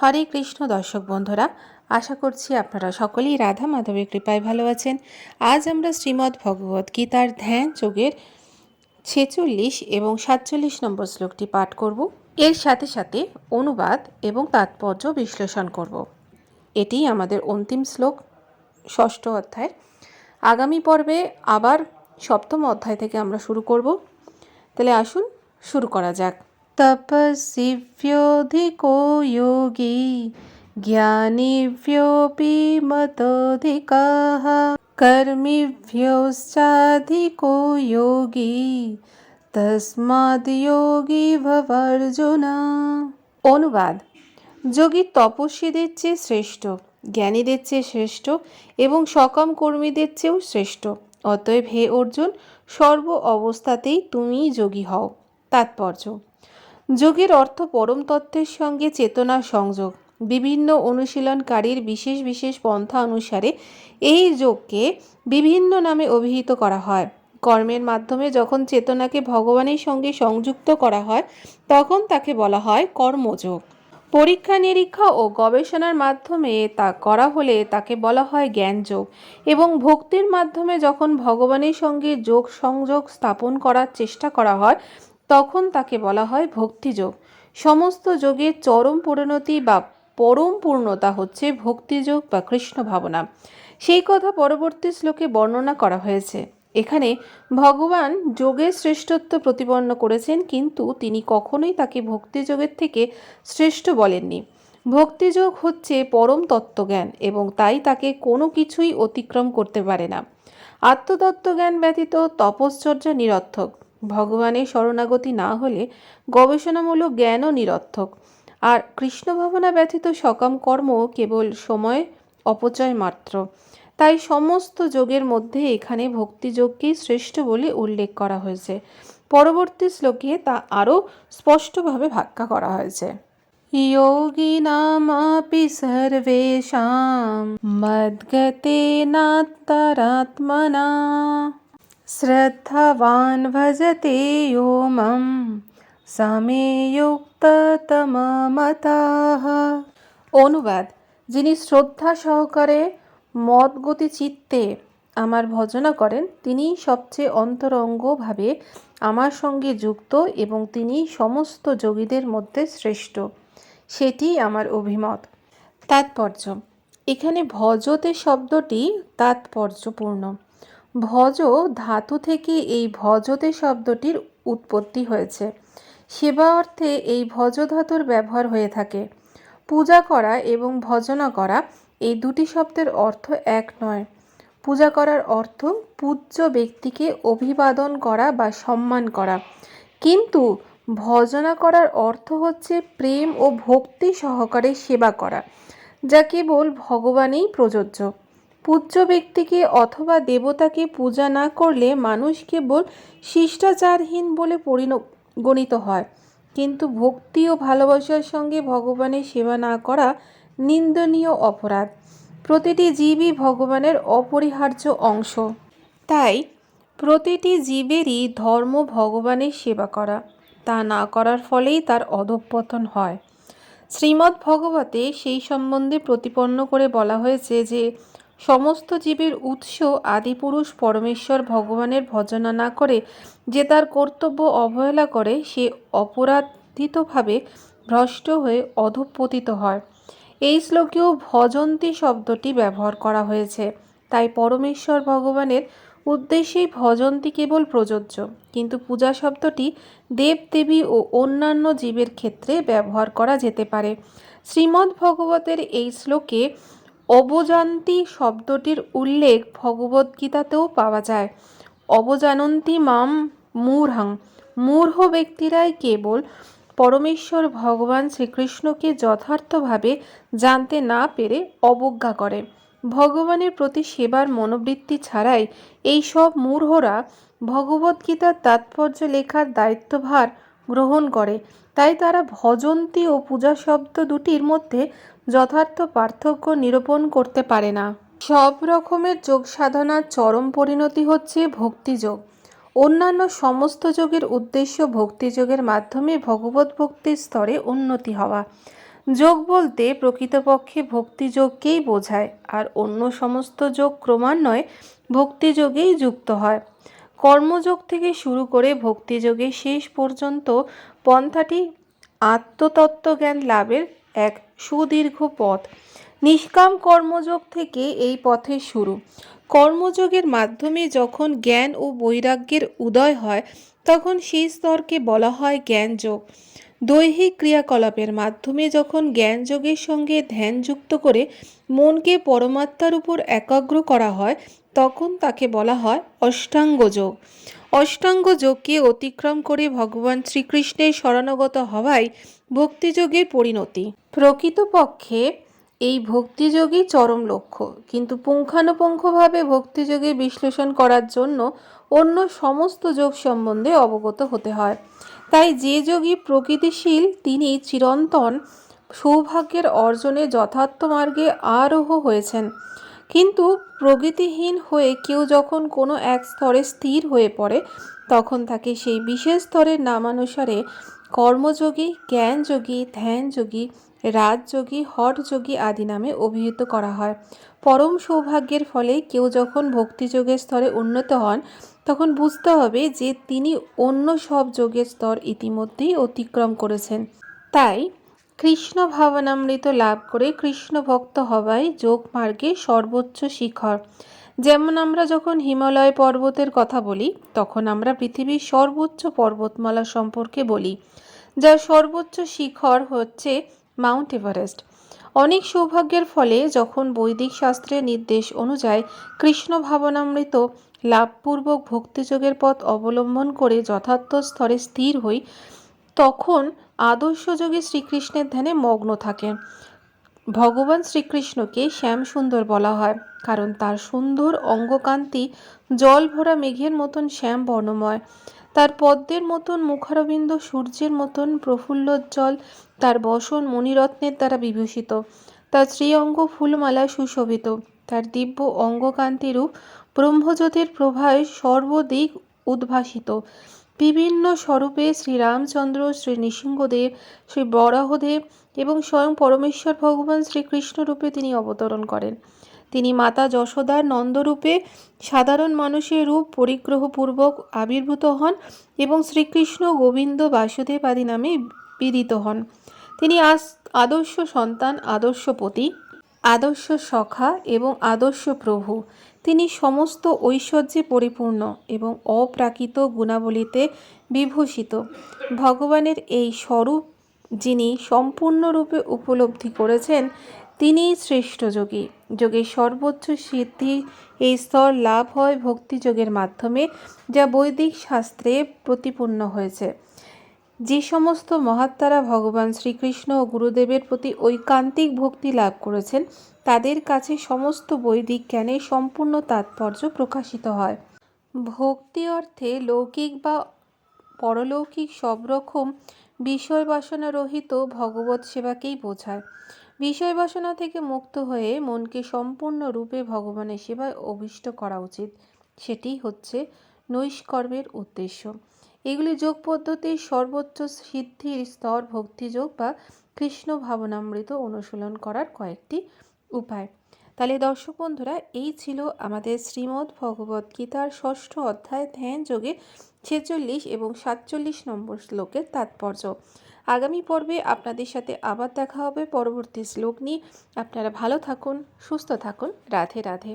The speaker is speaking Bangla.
হরে কৃষ্ণ দর্শক বন্ধুরা, আশা করছি আপনারা সকলেই রাধা মাধবের কৃপায় ভালো আছেন। আজ আমরা শ্রীমদ্ ভগবত গীতার ধ্যান যোগের ছেচল্লিশ এবং সাতচল্লিশ নম্বর শ্লোকটি পাঠ করব। এর সাথে সাথে অনুবাদ এবং তাৎপর্য বিশ্লেষণ করব। এটি আমাদের অন্তিম শ্লোক, ষষ্ঠ অধ্যায় আগামী পর্বে আবার সপ্তম অধ্যায় থেকে আমরা শুরু করব। তাহলে আসুন, শুরু করা যাক। তপস্বিভ্যোধিকো যোগী জ্ঞানীভ্যোऽপি মতোধিকাः কর্মীভ্যোশ্চাধিকো যোগী তস্মাদ যোগী অনুবাদ। যোগী তপস্বীদের চেয়ে শ্রেষ্ঠ, জ্ঞানীদের চেয়ে শ্রেষ্ঠ এবং সকাম কর্মীদের চেয়েও শ্রেষ্ঠ। অতএব হে অর্জুন, সর্ব অবস্থাতেই তুমি যোগী হও। তাৎপর্য যোগের অর্থ পরম তত্ত্বের সঙ্গে চেতনা সংযোগ। বিভিন্ন অনুশীলনকারীর বিশেষ বিশেষ পন্থা অনুসারে এই যোগকে বিভিন্ন নামে অভিহিত করা হয়। কর্মের মাধ্যমে যখন চেতনাকে ভগবানের সঙ্গে সংযুক্ত করা হয়, তখন তাকে বলা হয় কর্মযোগ। পরীক্ষা নিরীক্ষা ও গবেষণার মাধ্যমে তা করা হলে তাকে বলা হয় জ্ঞানযোগ এবং ভক্তির মাধ্যমে যখন ভগবানের সঙ্গে যোগ সংযোগ স্থাপন করার চেষ্টা করা হয় তখন তাকে বলা হয় ভক্তিযোগ। সমস্ত যোগের চরম পরিণতি বা পরম পূর্ণতা হচ্ছে ভক্তিযোগ বা কৃষ্ণ ভাবনা। সেই কথা পরবর্তী শ্লোকে বর্ণনা করা হয়েছে। এখানে ভগবান যোগের শ্রেষ্ঠত্ব প্রতিপন্ন করেছেন, কিন্তু তিনি কখনোই তাকে ভক্তিযোগের থেকে শ্রেষ্ঠ বলেননি। ভক্তিযোগ হচ্ছে পরম তত্ত্বজ্ঞান এবং তাই তাকে কোনো কিছুই অতিক্রম করতে পারে না। আত্মতত্ত্বজ্ঞান ব্যতীত তপশ্চর্যা নিরর্থক। ভগবানের শরণাগতি না হলে গবেষণামূলক জ্ঞানও নিরর্থক আর কৃষ্ণ ভাবনা ব্যতীত সকাম কর্ম কেবল সময় অপচয় মাত্র তাই সমস্ত যোগের মধ্যে এখানে ভক্তিযোগকেই শ্রেষ্ঠ বলে উল্লেখ করা হয়েছে পরবর্তী শ্লোকে তা আরও স্পষ্টভাবে ব্যাখ্যা করা হয়েছে योगिनामपि सर्वेषां मद्गतेनात्तरात्मना শ্রদ্ধাবান ভজতে यो যুক্ততমমতাহ অনুবাদ, যিনি শ্রদ্ধা সহকারে মদগতি চিত্তে আমার ভজনা করেন তিনি সবচেয়ে অন্তরঙ্গভাবে আমার সঙ্গে যুক্ত এবং তিনি সমস্ত যোগীদের মধ্যে শ্রেষ্ঠ। সেটি আমার অভিমত। তাৎপর্য, এখানে ভজতে শব্দটি তাৎপর্যপূর্ণ। ভজ ধাতু থেকে এই ভজতে শব্দটির উৎপত্তি হয়েছে। সেবা অর্থে এই ভজ ধাতুর ব্যবহার হয়ে থাকে। পূজা করা এবং ভজনা করা এই দুটি শব্দের অর্থ এক নয়। পূজা করার অর্থ পূজ্য ব্যক্তিকে অভিবাদন করা বা সম্মান করা। কিন্তু ভজনা করার অর্থ হচ্ছে প্রেম ও ভক্তি সহকারে সেবা করা, যা কেবল ভগবানেই প্রযোজ্য। পূজ্য ব্যক্তিকে অথবা দেবতাকে পূজা না করলে মানুষ কেবল শিষ্টাচারহীন বলে পরিগণিত হয়। কিন্তু ভক্তি ও ভালোবাসার সঙ্গে ভগবানের সেবা না করা নিন্দনীয় অপরাধ। প্রতিটি জীবই ভগবানের অপরিহার্য অংশ। তাই প্রতিটি জীবেরই ধর্ম ভগবানের সেবা করা। তা না করার ফলেই তার অধঃপতন হয়। শ্রীমদ্ ভগবতে সেই সম্বন্ধে প্রতিপন্ন করে বলা হয়েছে যে সমস্ত জীবের উৎস আদিপুরুষ পরমেশ্বর ভগবানের ভজনা না করে যে তার কর্তব্য অবহেলা করে, সে অপরাধিতভাবে ভ্রষ্ট হয়ে অধঃপতিত হয়। এই শ্লোকেও ভজন্তী শব্দটি ব্যবহার করা হয়েছে। তাই পরমেশ্বর ভগবানের উদ্দেশ্যেই ভজন্তী কেবল প্রযোজ্য। কিন্তু পূজা শব্দটি দেবদেবী ও অন্যান্য জীবের ক্ষেত্রে ব্যবহার করা যেতে পারে। শ্রীমদ্ ভগবতের এই শ্লোকে অবজান্তি শব্দটির উল্লেখ ভগবদ্গীতাতেও পাওয়া যায়। অবজানন্তি মাম মূর্হাং মূর্হ ব্যক্তিরাই কেবল পরমেশ্বর ভগবান শ্রীকৃষ্ণকে যথার্থভাবে জানতে না পেরে অবজ্ঞা করে। ভগবানের প্রতি সেবার মনোবৃত্তি ছাড়াই এই সব মূঢ়রা ভগবদ্গীতার তাৎপর্য লেখার দায়িত্বভার গ্রহণ করে। তাই তারা ভজন্তী ও পূজা শব্দ দুটির মধ্যে যথার্থ পার্থক্য নিরূপণ করতে পারে না। সব রকমের যোগ সাধনার চরম পরিণতি হচ্ছে ভক্তিযোগ। অন্যান্য সমস্ত যোগের উদ্দেশ্য ভক্তিযোগের মাধ্যমে ভগবত ভক্তির স্তরে উন্নতি হওয়া। যোগ বলতে প্রকৃতপক্ষে ভক্তিযোগকেই বোঝায়, আর অন্য সমস্ত যোগ ক্রমান্বয়ে ভক্তিযোগেই যুক্ত হয়। কর্মযোগ থেকে শুরু করে ভক্তিযোগে শেষ পর্যন্ত পন্থাটি আত্মতত্ত্বজ্ঞান লাভের এক সুদীর্ঘ পথ। নিষ্কাম কর্মযোগ থেকে এই পথের শুরু। কর্মযোগের মাধ্যমে যখন জ্ঞান ও বৈরাগ্যের উদয় হয়, তখন সেই স্তরকে বলা হয় জ্ঞানযোগ। দৈহিক ক্রিয়াকলাপের মাধ্যমে যখন জ্ঞানযোগের সঙ্গে ধ্যান যুক্ত করে মনকে পরমাত্মার উপর একাগ্র করা হয়, তখন তাকে বলা হয় অষ্টাঙ্গ যোগ অষ্টাঙ্গ যোগকে অতিক্রম করে ভগবান শ্রীকৃষ্ণের শরণাগত হওয়াই ভক্তিযোগের পরিণতি। প্রকৃতপক্ষে এই ভক্তিযোগই চরম লক্ষ্য। কিন্তু পুঙ্খানুপুঙ্খভাবে ভক্তিযোগে বিশ্লেষণ করার জন্য অন্য সমস্ত যোগ সম্বন্ধে অবগত হতে হয়। তাই যে যোগী প্রকৃতিশীল, তিনি চিরন্তন সৌভাগ্যের অর্জনে যথার্থ মার্গে আরোহ হয়েছেন। কিন্তু প্রগতিহীন হয়ে কেউ যখন কোনো এক স্তরে স্থির হয়ে পড়ে, তখন তাকে সেই বিশেষ স্তরের নামানুসারে কর্মযোগী, জ্ঞানযোগী, ধ্যানযোগী, রাজযোগী, হঠযোগী আদি নামে অভিহিত করা হয়। পরম সৌভাগ্যের ফলে কেউ যখন ভক্তিযোগের স্তরে উন্নত হন, তখন বুঝতে হবে যে তিনি অন্য সব যোগের স্তর ইতিমধ্যেই অতিক্রম করেছেন। তাই কৃষ্ণ ভাবনামৃত লাভ করে কৃষ্ণ ভক্ত হওয়াই যোগ মার্গের সর্বোচ্চ শিখর। যেমন আমরা যখন হিমালয় পর্বতের কথা বলি, তখন আমরা পৃথিবীর সর্বোচ্চ পর্বতমালা সম্পর্কে বলি, যার সর্বোচ্চ শিখর হচ্ছে মাউন্ট এভারেস্ট। অনেক সৌভাগ্যের ফলে যখন বৈদিক শাস্ত্রের নির্দেশ অনুযায়ী কৃষ্ণ ভাবনামৃত লাভপূর্বক ভক্তিযোগের পথ অবলম্বন করে যথার্থ স্তরে স্থির হই, তখন আদর্শযোগী শ্রীকৃষ্ণের ধ্যানে মগ্ন থাকেন ভগবান শ্রীকৃষ্ণকে শ্যাম সুন্দর বলা হয়, কারণ তার সুন্দর অঙ্গকান্তি জল ভরা মেঘের মতন শ্যাম বর্ণময়। তার পদ্মের মতন মুখারবিন্দ, সূর্যের মতন প্রফুল্লোজ্জ্বল তার বসন মণিরত্নের দ্বারা বিভূষিত। তার শ্রীঅঙ্গ ফুলমালা সুশোভিত। তার দিব্য অঙ্গকান্তিরূপ ব্রহ্মজ্যোতির প্রভায় সর্বদিক উদ্ভাসিত। বিভিন্ন স্বরূপে শ্রীরামচন্দ্র শ্রী নৃসিংহদেব, শ্রী বরাহদেব এবং স্বয়ং পরমেশ্বর ভগবান শ্রীকৃষ্ণ রূপে তিনি অবতরণ করেন। তিনি মাতা যশোদার নন্দরূপে সাধারণ মানুষের রূপ পরিগ্রহপূর্বক আবির্ভূত হন এবং শ্রীকৃষ্ণ গোবিন্দ বাসুদেব আদি নামে বিদিত হন। তিনি আদর্শ সন্তান, আদর্শ পতি, আদর্শ সখা এবং আদর্শ প্রভু। তিনি সমস্ত ঐশ্বর্যে পরিপূর্ণ এবং অপ্রাকৃত গুণাবলীতে বিভূষিত। ভগবানের এই স্বরূপ যিনি সম্পূর্ণরূপে উপলব্ধি করেছেন, তিনিই শ্রেষ্ঠ যোগী। যোগের সর্বোচ্চ সিদ্ধি এই স্তর লাভ হয় ভক্তিযোগের মাধ্যমে, যা বৈদিক শাস্ত্রে প্রতিপূর্ণ হয়েছে। যে সমস্ত মহাত্মারা ভগবান শ্রীকৃষ্ণ ও গুরুদেবের প্রতি ঐকান্তিক ভক্তি লাভ করেছেন, তাদের কাছে সমস্ত বৈদিক জ্ঞানের সম্পূর্ণ তাৎপর্য প্রকাশিত হয়। ভক্তি অর্থে লৌকিক বা পরলৌকিক সব রকম বিষয় বাসনা রহিত ভগবত সেবাকেই বোঝায়। বিষয় বাসনা থেকে মুক্ত হয়ে মনকে সম্পূর্ণ রূপে ভগবানের সেবায় অভিষ্ট করা উচিত, সেটি হচ্ছে নৈষ্কর্মের উদ্দেশ্য। এগুলি যোগ পদ্ধতির সর্বোচ্চ সিদ্ধির স্তর ভক্তিযোগ বা কৃষ্ণ ভাবনামৃত অনুশীলন করার কয়েকটি উপায়। তাহলে দর্শক বন্ধুরা, এই ছিল আমাদের শ্রীমদ্ ভগবত গীতার ষষ্ঠ অধ্যায় ধ্যান যোগে ছেচল্লিশ এবং সাতচল্লিশ নম্বর শ্লোকের তাৎপর্য। আগামী পর্বে আপনাদের সাথে আবার দেখা হবে পরবর্তী শ্লোক নিয়ে। আপনারা ভালো থাকুন, সুস্থ থাকুন। রাধে রাধে।